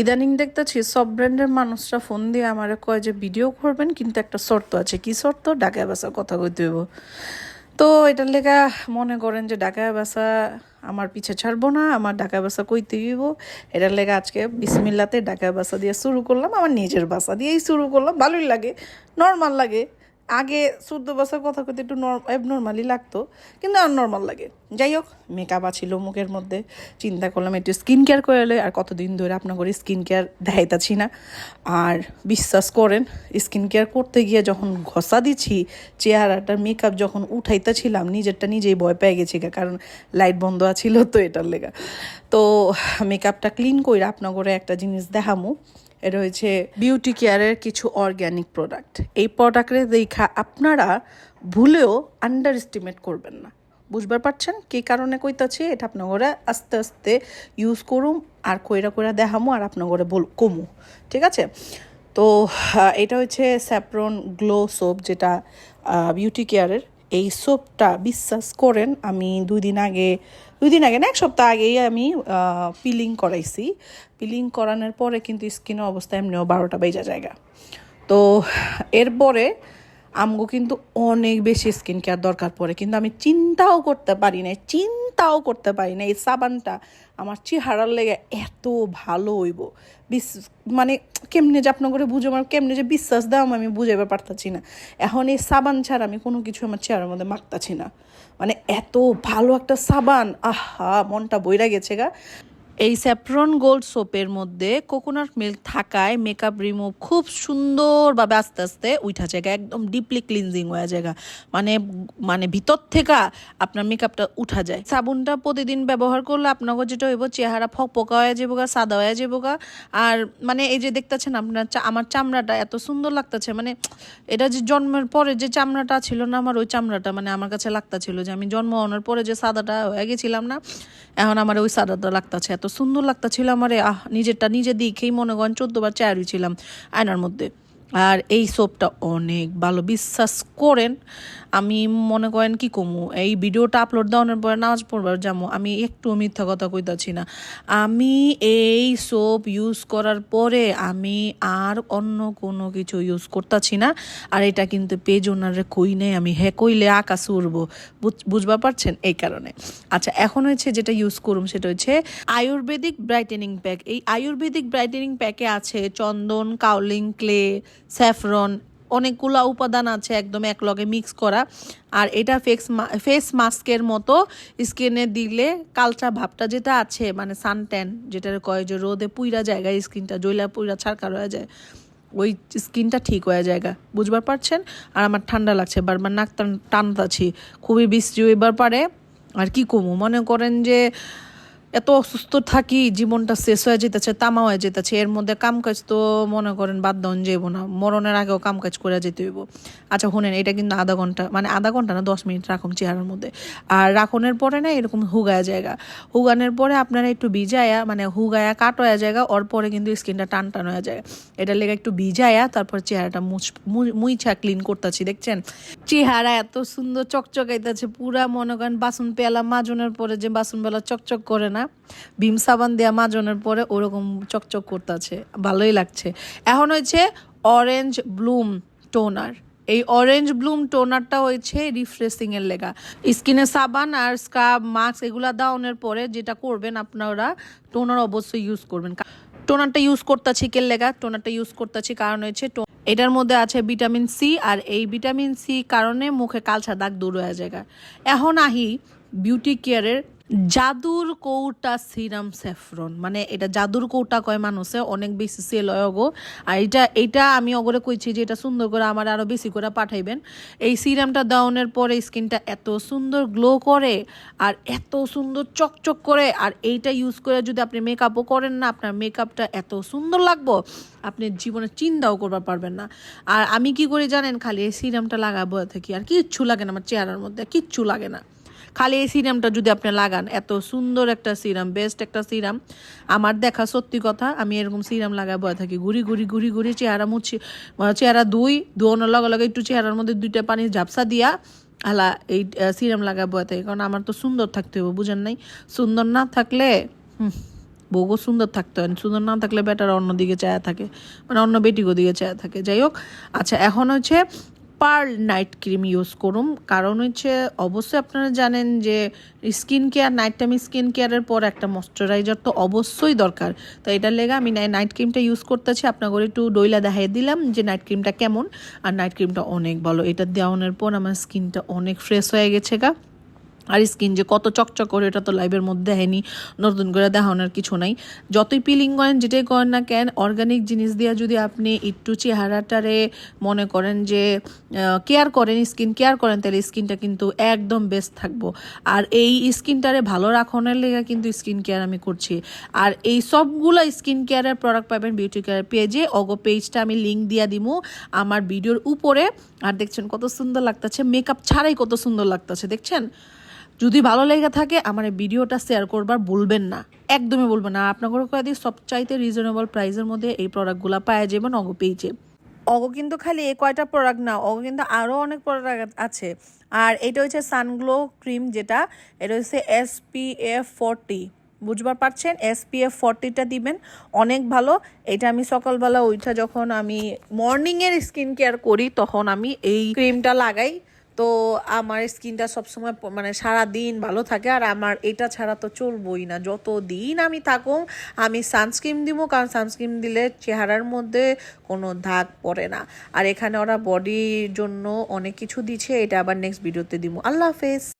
ইদানিং দেখতেছি সব ব্র্যান্ডের মানুষরা ফোন দিয়ে আমার কয় যে ভিডিও করবেন, কিন্তু একটা শর্ত আছে। কি শর্ত? ডাকায় বাসা কথা কইতে হইব। তো এটার লেখা মনে করেন যে ডাকায় বাসা আমার পিছে ছাড়বো না, আমার ঢাকায় বাসা কইতে হইব। এটার লেগে আজকে বিসমিল্লাতে ঢাকায় বাসা দিয়ে শুরু করলাম, আমার নিজের বাসা দিয়েই শুরু করলাম। ভালোই লাগে, নর্মাল লাগে। আগে চোদ্দ বছর কথা কইতে একটু নর্মালি লাগতো কিন্তু আর নর্মাল লাগে। যাই হোক মেকআপ আছিল মুখের মধ্যে চিন্তা করলাম একটু স্কিন কেয়ার করে আর কতদিন ধরে আপনার করে স্কিন কেয়ার দেখাইতাছি না। আর বিশ্বাস করেন স্কিন কেয়ার করতে গিয়ে যখন ঘষা দিচ্ছি চেহারাটার মেকআপ যখন উঠাইতেছিলাম নিজেরটা নিজেই ভয় পেয়ে গেছি গা, কারণ লাইট বন্ধ আছিল তো এটার লেগা। তো মেকআপটা ক্লিন করে আপনার একটা জিনিস দেখামু। হচ্ছে বিউটি কেয়ারের কিছু অর্গ্যানিক প্রোডাক্ট এই প্রোডাক্টে দেখা আপনারা ভুলেও আন্ডার এস্টিমেট করবেন না। বুঝবার পারছেন? কি কারণে কইতাছি? এটা আপনার আস্তে আস্তে ইউজ করুম, আর কইরা কইরা দেখামো, আর আপনার বল কমু। ঠিক আছে? তো এটা হচ্ছে স্যাপ্রন গ্লো সোপ যেটা বিউটি কেয়ারের এই সোপটা বিশ্বাস করেন, আমি দুই দিন আগে দুই দিন আগে না, এক সপ্তাহ আগেই আমি পিলিং করাইছি। পিলিং করানোর পরে কিন্তু স্কিনের অবস্থা এমনিও বারোটা বেজা জায়গা। তো এরপরে আমগো কিন্তু অনেক বেশি স্কিন কেয়ার দরকার পড়ে। কিন্তু আমি চিন্তাও করতে পারি না চিন্তাও করতে পারি না এই সাবানটা। আমার চেহারার লেগে এত ভালো হইব। বিশ মানে কেমনে যে আপনার করে বুঝে আমার কেমনে যে বিশ্বাস দাও আমি বুঝাইতে পারতাছি না। এখন এই সাবান ছাড়া আমি কোনো কিছু আমার চেহারার মধ্যে মাখতাছি না। মানে এত ভালো একটা সাবান। আহা মনটা বইরা গেছে গা। এই স্যাপ্রন গোল্ড সোপের মধ্যে কোকোনাট মিল্ক থাকায় মেকআপ রিমুভ খুব সুন্দরভাবে আস্তে আস্তে উঠা জায়গা, একদম ডিপলি ক্লিনজিং হয়ে জায়গা। মানে মানে ভিতর থেকে আপনার মেকআপটা উঠা যায়। সাবুনটা প্রতিদিন ব্যবহার করলে আপনাকে যেটা হইব, চেহারা ফকপকা হয়ে যাব গা, সাদা হয়ে যাব গা। আর মানে এই যে দেখতেছেন আপনার আমার চামড়াটা এত সুন্দর লাগতেছে মানে এটা যে জন্মের পরে যে চামড়াটা ছিল না, আমার ওই চামড়াটা মানে আমার কাছে লাগতাছিল যে আমি জন্ম হওয়ার পরে যে সাদাটা হয়ে গেছিলাম না, এখন আমার ওই সাদাটা লাগতাছে এত সুন্দর লাগতাছিল আমার। আহ নিজেরটা নিজে দিকেই মনে করেন চোদ্দবার চেয়ার ছিলাম আয়নার মধ্যে। আর এই সোপটা অনেক ভালো। বিশ্বাস করেন, আমি মনে করেন কি কমু, এই ভিডিওটা আপলোড দেওয়ানোর পরে নামাজ পড়বার যাব। আমি একটু মিথ্যা কথা কইতাছি না। আমি এই সোপ ইউজ করার পরে আমি আর অন্য কোনো কিছু ইউজ করতেছি না। আর এটা কিন্তু পেজ ওনারে কই নেই, আমি হে কইলে আকাশ উড়বো। বুঝ- বুঝবা পারছেন? এই কারণে। আচ্ছা এখন হচ্ছে যেটা ইউজ করুম, সেটা হচ্ছে আয়ুর্বেদিক ব্রাইটেনিং প্যাক এই আয়ুর্বেদিক ব্রাইটেনিং প্যাকে আছে চন্দন কাউলিং ক্লে স্যাফরন, অনেকগুলা উপাদান আছে একদম এক লগে মিক্স করা। আর এটা ফেক্স ফেস মাস্কের মতো স্কিনে দিলে কালচা ভাবটা যেটা আছে মানে সানট্যান যেটা কয় যে রোদে পুইরা জায়গায় স্কিনটা জইলা পুইরা ছাড়কার হয়ে যায়, ওই স্কিনটা ঠিক হয়ে জায়গা। বুঝবার পারছেন? আর আমার ঠান্ডা লাগছে, বারবার নাক টান- টানতাছি। খুবই বৃষ্টি হইবার পারে। আর কি কমু? মনে করেন যে এত অসুস্থ থাকি জীবনটা শেষ হয়ে যেতেছে তামা হয়ে যেতেছে, এর মধ্যে কাম কাজ তো মনে করেন বাদ দন যাইব না, মরণের আগেও কাম কাজ করে যেতে হইব। আচ্ছা শুনেন, এটা কিন্তু আধা ঘণ্টা মানে আধা ঘণ্টা না, দশ মিনিট রাখুন চেহারার মধ্যে। আর রাখনের পরে না, এরকম হুগায়া জায়গা। হুগানের পরে আপনারা একটু ভিজায়া মানে হুগায়া কাটয়া জায়গা, ওর পরে কিন্তু স্কিনটা টান টান হয়ে যায়। এটা লেগে একটু ভিজায়া, তারপর চেহারাটা মুছ মুইছা ক্লিন করতেছি, দেখছেন? চেহারা এত সুন্দর চকচকাইতেছে, পুরা মনে করেন বাসন পেলা মাজনের পরে যে বাসন বেলা চকচক করে না ভীম সাবান দেওয়া মাজনের পরে ওরকম চকচক করতেছে, ভালোই লাগছে। এখন হচ্ছে অরেঞ্জ ব্লুম টোনার এই অরেঞ্জ ব্লুম টোনারটা হয়েছে রিফ্রেশিং এর লেগা। স্কিনে সাবান আর স্ক্রাব মাস্ক এগুলো দাউনের পরে যেটা করবেন আপনারা টোনার অবশ্যই ইউজ করবেন। টোনারটা ইউজ করতেছি কে লেগা? টোনারটা ইউজ করতেছি কারণ হচ্ছে এটার মধ্যে আছে ভিটামিন সি আর এই ভিটামিন সি কারণে মুখে কালচা দাগ দূর হয়ে যায় এখন আহি বিউটি কেয়ারের জাদুর কৌটা সিরাম স্যাফরন। মানে এটা জাদুর কৌটা কয় মানুষে? অনেক বেশি সেল হয় অগো আর এটা এটা আমি অগরে কইছি যে এটা সুন্দর করে আমার আরও বেশি করে পাঠাইবেন। এই সিরামটা দেওয়ানোর পরে স্কিনটা এত সুন্দর গ্লো করে আর এত সুন্দর চকচক করে। আর এইটা ইউজ করে যদি আপনি মেকআপও করেন না, আপনার মেকআপটা এত সুন্দর লাগবো, আপনি জীবনে চিন্তাও করবার পারবেন না। আর আমি কি করি জানেন, খালি এই সিরামটা লাগাবো থাকি আর কিচ্ছু লাগে না আমার চেহারার মধ্যে, কিচ্ছু লাগে না। খালি এই সিরামটা যদি আপনি লাগান, এত সুন্দর একটা সিরাম বেস্ট একটা সিরাম। আমার দেখা সত্যি কথা, আমি এরকম সিরাম লাগায় বয়ে থাকি। ঘুরি ঘুরি ঘুরি ঘুরি চেহারা মুছি চেহারা দুই ধোয়ানোর লগে লগে একটু চেহারার মধ্যে দুইটা পানি ঝাপসা দিয়া হালা এই সিরাম লাগায় বয়ে থাকি। কারণ আমার তো সুন্দর থাকতে হবে, বুঝেন নাই? সুন্দর না থাকলে বউও সুন্দর থাকতে হয় সুন্দর না থাকলে বেটার অন্যদিকে চায়া থাকে মানে অন্য বেটিগো দিকে চায়া থাকে। যাই হোক আচ্ছা এখন হচ্ছে পার্ল নাইট ক্রিম ইউজ করুন। কারণ হচ্ছে অবশ্যই আপনারা জানেন যে skin care night time skin কেয়ারের পর একটা ময়শ্চারাইজার তো অবশ্যই দরকার। তো এটার লেগে আমি নাইট ক্রিমটা ইউজ করতেছি। আপনাকে একটু ডইলা দেখাই দিলাম যে নাইট ক্রিমটা কেমন। আর নাইট ক্রিমটা অনেক ভালো। এটা দেওয়ানোর পর আমার স্কিনটা অনেক ফ্রেশ হয়ে গেছে গা। আর স্কিন যে কত চকচক করে, এটা তো লাইভের মধ্যে দেয়নি নতুন করে দেখানোর কিছু নাই। যতই পিলিং করেন, যেটাই করেন না কেন অর্গানিক জিনিস দিয়ে যদি আপনি একটু চেহারাটারে মনে করেন যে কেয়ার করেন স্কিন কেয়ার করেন, তাহলে স্কিনটা কিন্তু একদম বেস্ট থাকব। আর এই স্কিনটারে ভালো রাখনের লেগে কিন্তু স্কিন কেয়ার আমি করছি। আর এই সবগুলো স্কিন কেয়ারের প্রোডাক্ট পাবেন বিউটি কেয়ার পেজে অগো পেজটা আমি লিঙ্ক দিয়ে দিব আমার ভিডিওর উপরে। আর দেখছেন কত সুন্দর লাগতেছে মেকআপ ছাড়াই কত সুন্দর লাগতেছে, দেখছেন? যদি ভালো লেগে থাকে, আমার এই ভিডিওটা শেয়ার করবার বলবেন না। একদমই বলবেন না। আপনার কয়ে দিয়ে সবচাইতে রিজনেবল প্রাইসের মধ্যে এই প্রোডাক্টগুলো পাওয়া যাবেন অগো পেয়েছে অগো কিন্তু খালি এই কয়টা প্রোডাক্ট না অগো কিন্তু আরও অনেক প্রোডাক্ট আছে। আর এটা হচ্ছে সানগ্লো ক্রিম যেটা, এটা হচ্ছে এসপিএফ ফোরটি বুঝবার পারছেন? এসপিএফ ফর্টিটা দিবেন, অনেক ভালো। এটা আমি সকালবেলা ওইটা যখন আমি মর্নিংয়ের স্কিন কেয়ার করি, তখন আমি এই ক্রিমটা লাগাই। তো আমার স্কিনটা সবসময় মানে সারা দিন ভালো থাকে আর আমার এটা ছাড়া তো চলবই না। যত দিন আমি থাকুম, আমি সানস্ক্রিন দিব, কারণ সানস্ক্রিন দিলে চেহারার মধ্যে কোনো দাগ পড়ে না। আর এখানে ওরা বডির জন্য অনেক কিছু দিচ্ছে, এটা আবার নেক্সট ভিডিওতে দিব। আল্লাহ হাফেজ।